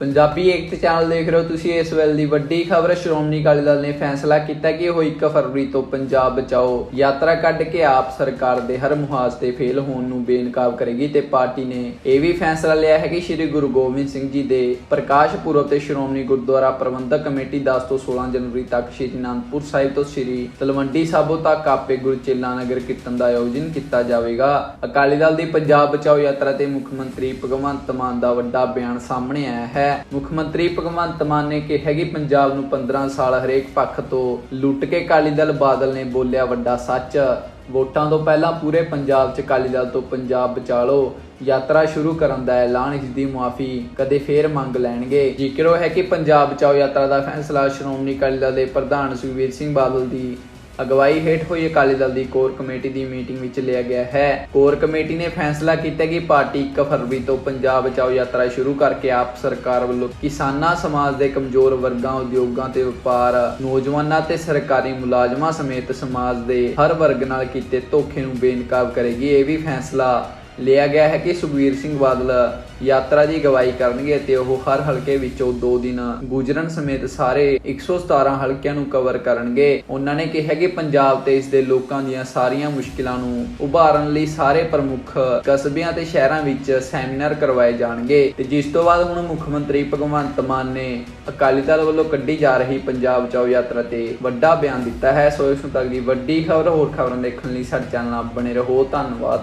ਪੰਜਾਬੀ ਏਕਤਾ channel ਦੇਖ ਰਹੇ ਹੋ ਤੁਸੀਂ। ਇਸ ਵੇਲੇ ਦੀ ਵੱਡੀ ਖਬਰ, ਸ਼੍ਰੋਮਣੀ ਅਕਾਲੀ ਦਲ ਨੇ ਫੈਸਲਾ ਕੀਤਾ ਕਿ ਉਹ 1 ਫਰਵਰੀ ਤੋਂ ਪੰਜਾਬ ਬਚਾਓ ਯਾਤਰਾ ਕੱਢ ਕੇ ਆਪ ਸਰਕਾਰ ਦੇ ਹਰ ਮੁਹਾਜ਼ ਤੇ ਫੇਲ ਹੋਣ ਨੂੰ ਬੇਨਕਾਬ ਕਰੇਗੀ ਤੇ ਪਾਰਟੀ ਨੇ ਇਹ ਵੀ ਫੈਸਲਾ ਲਿਆ ਹੈ ਕਿ ਸ੍ਰੀ ਗੁਰੂ ਗੋਬਿੰਦ ਸਿੰਘ ਜੀ ਦੇ ਪ੍ਰਕਾਸ਼ ਪੁਰਬ ਤੇ ਸ਼੍ਰੋਮਣੀ ਗੁਰਦੁਆਰਾ ਪ੍ਰਬੰਧਕ ਕਮੇਟੀ 10 ਤੋਂ 16 ਜਨਵਰੀ ਤੱਕ ਸ੍ਰੀ ਅਨੰਦਪੁਰ ਸਾਹਿਬ ਤੋਂ ਸ੍ਰੀ ਤਲਵੰਡੀ ਸਾਬੋ ਤੱਕ ਆਪੇ ਗੁਰਚੇਲਾ ਨਗਰ ਕੀਰਤਨ ਦਾ ਆਯੋਜਨ ਕੀਤਾ ਜਾਵੇਗਾ। ਅਕਾਲੀ ਦਲ ਦੀ ਪੰਜਾਬ ਬਚਾਓ ਯਾਤਰਾ ਤੇ ਮੁੱਖ ਮੰਤਰੀ ਭਗਵੰਤ ਮਾਨ ਦਾ ਵੱਡਾ ਬਿਆਨ ਸਾਹਮਣੇ ਆਇਆ ਹੈ। ਮੁੱਖ ਮੰਤਰੀ ਭਗਵੰਤ ਮਾਨ ਨੇ ਕਿਹਾ ਕਿ ਪੰਜਾਬ ਨੂੰ 15 ਸਾਲ ਹਰੇਕ ਪੱਖ ਤੋਂ ਲੁੱਟ ਕੇ ਅਕਾਲੀ ਦਲ ਬਾਦਲ ਨੇ ਬੋਲਿਆ ਵੱਡਾ ਸੱਚ। ਵੋਟਾਂ ਤੋਂ ਪਹਿਲਾਂ ਪੂਰੇ ਪੰਜਾਬ 'ਚ ਅਕਾਲੀ ਦਲ ਤੋਂ ਪੰਜਾਬ ਬਚਾ ਲਓ ਯਾਤਰਾ ਸ਼ੁਰੂ ਕਰਨ ਦਾ ਐਲਾਨ ਇਸ ਦੀ ਮੁਆਫੀ ਕਦੇ ਫੇਰ ਮੰਗ ਲੈਣਗੇ। ਜ਼ਿਕਰੋ ਹੈ ਕਿ ਪੰਜਾਬ ਬਚਾਓ ਯਾਤਰਾ ਦਾ ਫੈਸਲਾ ਸ਼੍ਰੋਮਣੀ ਅਕਾਲੀ ਦਲ ਦੇ ਪ੍ਰਧਾਨ ਸੁਖਬੀਰ ਸਿੰਘ ਬਾਦਲ ਦੀ ਅਗਵਾਈ ਹੇਠ ਹੋਈ ਅਕਾਲੀ ਦਲ ਦੀ ਕੋਰ ਕਮੇਟੀ ਦੀ ਮੀਟਿੰਗ ਵਿੱਚ ਲਿਆ ਗਿਆ ਹੈ। ਕੋਰ ਕਮੇਟੀ ਨੇ ਫੈਸਲਾ ਕੀਤਾ ਕਿ ਪਾਰਟੀ 1 ਫਰਵਰੀ ਤੋਂ ਪੰਜਾਬ ਬਚਾਓ ਯਾਤਰਾ ਸ਼ੁਰੂ ਕਰਕੇ ਆਪ ਸਰਕਾਰ ਵੱਲੋਂ ਕਿਸਾਨਾਂ ਸਮਾਜ ਦੇ ਕਮਜ਼ੋਰ ਵਰਗਾਂ, ਉਦਯੋਗਾਂ ਤੇ ਵਪਾਰ, ਨੌਜਵਾਨਾਂ ਤੇ ਸਰਕਾਰੀ ਮੁਲਾਜ਼ਮਾਂ ਸਮੇਤ ਸਮਾਜ ਦੇ ਹਰ ਵਰਗ ਨਾਲ ਕੀਤੇ ਧੋਖੇ ਨੂੰ ਬੇਨਕਾਬ ਕਰੇਗੀ। ਇਹ ਵੀ ਫੈਸਲਾ ਲਿਆ ਗਿਆ ਹੈ ਕਿ ਸੁਖਬੀਰ ਸਿੰਘ ਬਾਦਲ ਯਾਤਰਾ ਦੀ ਅਗਵਾਈ ਕਰਨਗੇ ਅਤੇ ਉਹ ਹਰ ਹਲਕੇ ਵਿੱਚੋਂ 2 ਦਿਨ ਗੁਜਰਨ ਸਮੇਤ ਸਾਰੇ 117 ਹਲਕਿਆਂ ਨੂੰ ਕਵਰ ਕਰਨਗੇ। ਉਹਨਾਂ ਨੇ ਕਿਹਾ ਕਿ ਪੰਜਾਬ ਤੇ ਇਸ ਦੇ ਲੋਕਾਂ ਦੀਆਂ ਸਾਰੀਆਂ ਮੁਸ਼ਕਿਲਾਂ ਨੂੰ ਉਭਾਰਨ ਲਈ ਸਾਰੇ ਪ੍ਰਮੁੱਖ ਕਸਬਿਆਂ ਤੇ ਸ਼ਹਿਰਾਂ ਵਿੱਚ ਸੈਮੀਨਾਰ ਕਰਵਾਏ ਜਾਣਗੇ। ਤੇ ਜਿਸ ਤੋਂ ਬਾਅਦ ਹੁਣ ਮੁੱਖ ਮੰਤਰੀ ਭਗਵੰਤ ਮਾਨ ਨੇ ਅਕਾਲੀ ਦਲ ਵੱਲੋਂ ਕੱਢੀ ਜਾ ਰਹੀ ਪੰਜਾਬ ਬਚਾਓ ਯਾਤਰਾ ਤੇ ਵੱਡਾ ਬਿਆਨ ਦਿੱਤਾ ਹੈ। ਸੋ ਇਸ ਨੂੰ ਤੱਕ ਦੀ ਵੱਡੀ ਖਬਰ ਹੋਰ ਖਬਰਾਂ ਦੇਖਣ ਲਈ ਸਾਡੇ ਚੈਨਲ ਨਾਲ ਬਣੇ ਰਹੋ। ਧੰਨਵਾਦ।